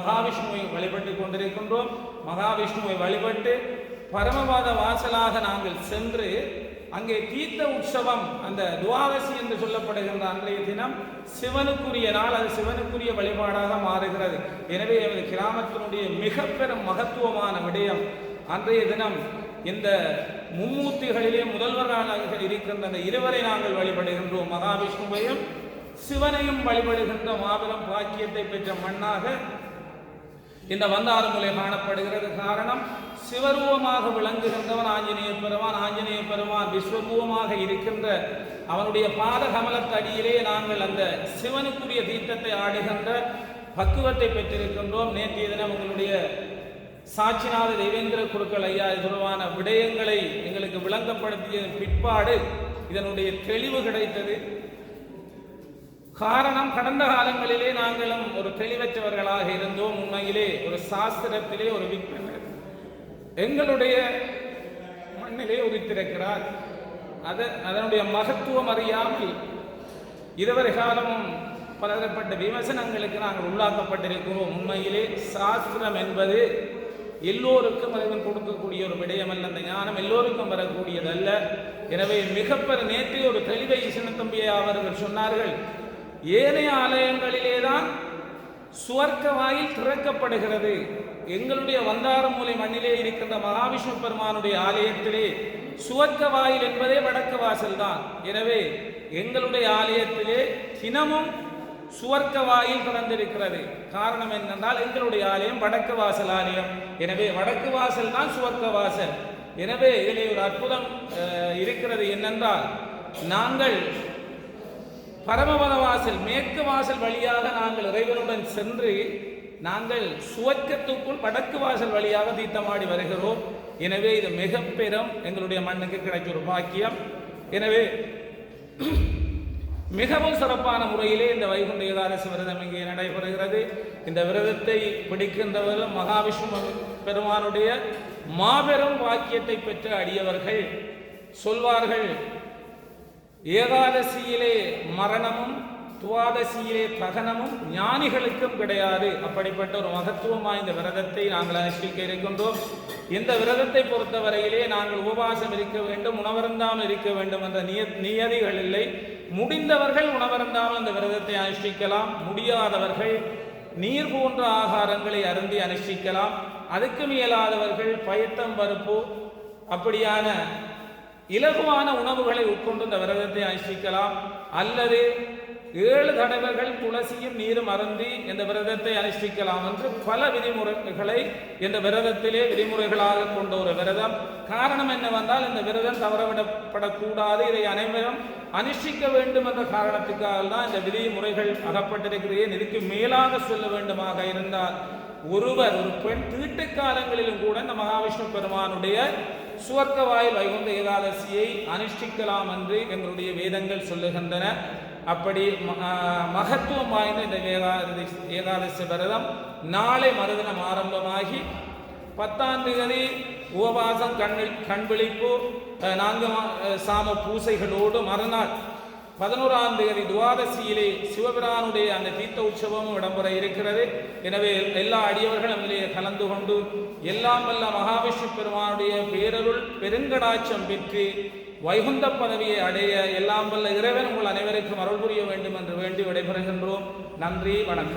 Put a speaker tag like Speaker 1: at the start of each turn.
Speaker 1: மகாவிஷ்ணுவை வழிபட்டு கொண்டிருக்கின்றோம். மகாவிஷ்ணுவை வழிபட்டு பரமபாத வாசலாக நாங்கள் சென்று அங்கே தீர்த்த உற்சவம் அந்த துவாதசி என்று சொல்லப்படுகின்ற அன்றைய தினம் சிவனுக்குரிய நாள் அது சிவனுக்குரிய வழிபாடாக மாறுகிறது. எனவே எமது கிராமத்தினுடைய மிக பெரும் மகத்துவமான விடயம் அன்றைய தினம் இந்த மும்மூர்த்திகளிலே முதல்வராக இருக்கின்ற அந்த இருவரை நாங்கள் வழிபடுகின்றோம். மகாவிஷ்ணுவையும் சிவனையும் வழிபடுகின்ற மாபெரும் பாக்கியத்தை பெற்ற மண்ணாக இந்த வந்தாறுமுலை காணப்படுகிறது காரணம் சிவரூபமாக விளங்குகின்றவன் ஆஞ்சநேய பெருமான் ஆஞ்சநேய பெருமான் விஸ்வரூபமாக இருக்கின்ற அவனுடைய பாத கமலத்தடியிலே நாங்கள் அந்த சிவனுக்குரிய தீர்த்தத்தை ஆடுகின்ற பக்குவத்தை பெற்றிருக்கின்றோம். நேற்றைய தினம் உங்களுடைய சாட்சிநாத தேவேந்திர குருக்கள் ஐயா இது தொடர்பான விடயங்களை எங்களுக்கு விளங்கப்படுத்திய பிற்பாடு இதனுடைய தெளிவு கிடைத்தது. காரணம் கடந்த காலங்களிலே நாங்களும் ஒரு தெளிவற்றவர்களாக இருந்தோம். உண்மையிலே ஒரு சாஸ்திரத்திலே ஒரு விற்பனர் எங்களுடைய மண்ணிலே உதித்திருக்கிறார். அது அதனுடைய மகத்துவம் அறியாமல் இதுவரை காலமும் பலதரப்பட்ட விமர்சனங்களுக்கு நாங்கள் உள்ளாக்கப்பட்டிருக்கிறோம். உண்மையிலே சாஸ்திரம் என்பது எல்லோருக்கும் இறைவன் கொடுக்கக்கூடிய ஒரு விடயம் அல்ல அந்த ஞானம் எல்லோருக்கும் வரக்கூடியதல்ல. எனவே மிகப்பெரு நேற்று ஒரு தெளிவை சின்னத்தம்பியை அவர்கள் சொன்னார்கள். ஏனைய ஆலயங்களிலே தான் சுவர்க்க வாயில் திறக்கப்படுகிறது. எங்களுடைய வந்தாரமூலை மண்ணிலே இருக்கின்ற மகாவிஷ்ணு பெருமானுடைய ஆலயத்திலே சுவர்க்க வாயில் என்பதே வடக்கு வாசல் தான் எனவே எங்களுடைய ஆலயத்திலே தினமும் சுவர்க்க வாயில் திறந்திருக்கிறது. காரணம் என்னென்றால் எங்களுடைய ஆலயம் வடக்கு வாசல் ஆலயம். எனவே வடக்கு வாசல் தான் சுவர்க்க வாசல். எனவே இதிலே ஒரு அற்புதம் இருக்கிறது என்னென்றால் நாங்கள் பரமபத வாசல் மேற்கு வாசல் வழியாக நாங்கள் இறைவனுடன் சென்று நாங்கள் சுவர்க்கத்துக்குள் வடக்கு வாசல் வழியாக தீர்த்தமாடி வருகிறோம். எனவே இது மிக பெரும் எங்களுடைய மண்ணுக்கு கிடைச்ச ஒரு பாக்கியம். எனவே மிகவும் சிறப்பான முறையிலே இந்த வைகுண்ட ஏகாதசி விரதம் இங்கே நடைபெறுகிறது. இந்த விரதத்தை பிடிக்கின்றவர்கள் மகாவிஷ்ணு பெருமானுடைய மாபெரும் வாக்கியத்தை பெற்ற அடியவர்கள் சொல்வார்கள் ஏகாதசியிலே மரணமும் துவாதசியிலே பகனமும் ஞானிகளுக்கும் கிடையாது. அப்படிப்பட்ட ஒரு மகத்துவம் வாய்ந்த விரதத்தை நாங்கள் அனுஷ்டிக்க இருக்கின்றோம். இந்த விரதத்தை பொறுத்தவரையிலே நாங்கள் உபவாசம் இருக்க வேண்டும் உணவருந்தாமல் இருக்க வேண்டும் என்ற நிய நியதிகள் இல்லை. முடிந்தவர்கள் உணவருந்தாமல் அந்த விரதத்தை அனுஷ்டிக்கலாம். முடியாதவர்கள் நீர் போன்ற ஆகாரங்களை அருந்தி அனுஷ்டிக்கலாம். அதுக்கு இயலாதவர்கள் பயத்தம் பருப்பு அப்படியான இலகுவான உணவுகளை உட்கொண்டு இந்த விரதத்தை அனுஷ்டிக்கலாம். அல்லது ஏழு தடவைகள் துளசியும் நீரும் அருந்தி இந்த விரதத்தை அனுஷ்டிக்கலாம் என்று பல விதிமுறைகளை இந்த விரதத்திலே விதிமுறைகளாக கொண்ட ஒரு விரதம். காரணம் என்னவென்றால் இந்த விரதம் தவறவிடப்படக்கூடாது. இதை அனைவரும் அனுஷ்டிக்க வேண்டும் என்ற காரணத்துக்காக தான் இந்த விதிமுறைகள் அகப்பட்டிருக்கிறேன் இதுக்கு மேலாக சொல்ல வேண்டுமாக இருந்தால் ஒருவர் ஒரு பெண் தீட்டு காலங்களிலும் கூட இந்த மகாவிஷ்ணு பெருமானுடைய சுவர்க்க வைகுண்ட ஏகாதசியை அனுஷ்டிக்கலாம் என்று எங்களுடைய வேதங்கள் சொல்லுகின்றன. அப்படி மகத்துவம் வாய்ந்த இந்த ஏகாதசி ஏகாதசி விரதம் நாளை மறுதினம் ஆரம்பமாகி பத்தாம் தேதி உபவாசம் கண்ணில் கண் விழிப்பு நான்கு சாம பூசைகளோடு மறுநாள் பதினோராம் தேதி துவாதசியிலே சிவபிரானுடைய அந்த தீர்த்த உற்சவமும் இடம்பெற இருக்கிறது. எனவே எல்லா அடியவர்களும் இதிலே கலந்து கொண்டு எல்லாம் வல்ல மகாவிஷ்ணு பெருமானுடைய பேரருள் பெருங்கடாட்சம் பெற்று வைகுந்த பதவியை அடைய எல்லாம் வல்ல இறைவன் உங்கள் அனைவருக்கும் அருள் புரிய வேண்டும் என்று வேண்டி விடைபெறுகின்றோம். நன்றி வணக்கம்.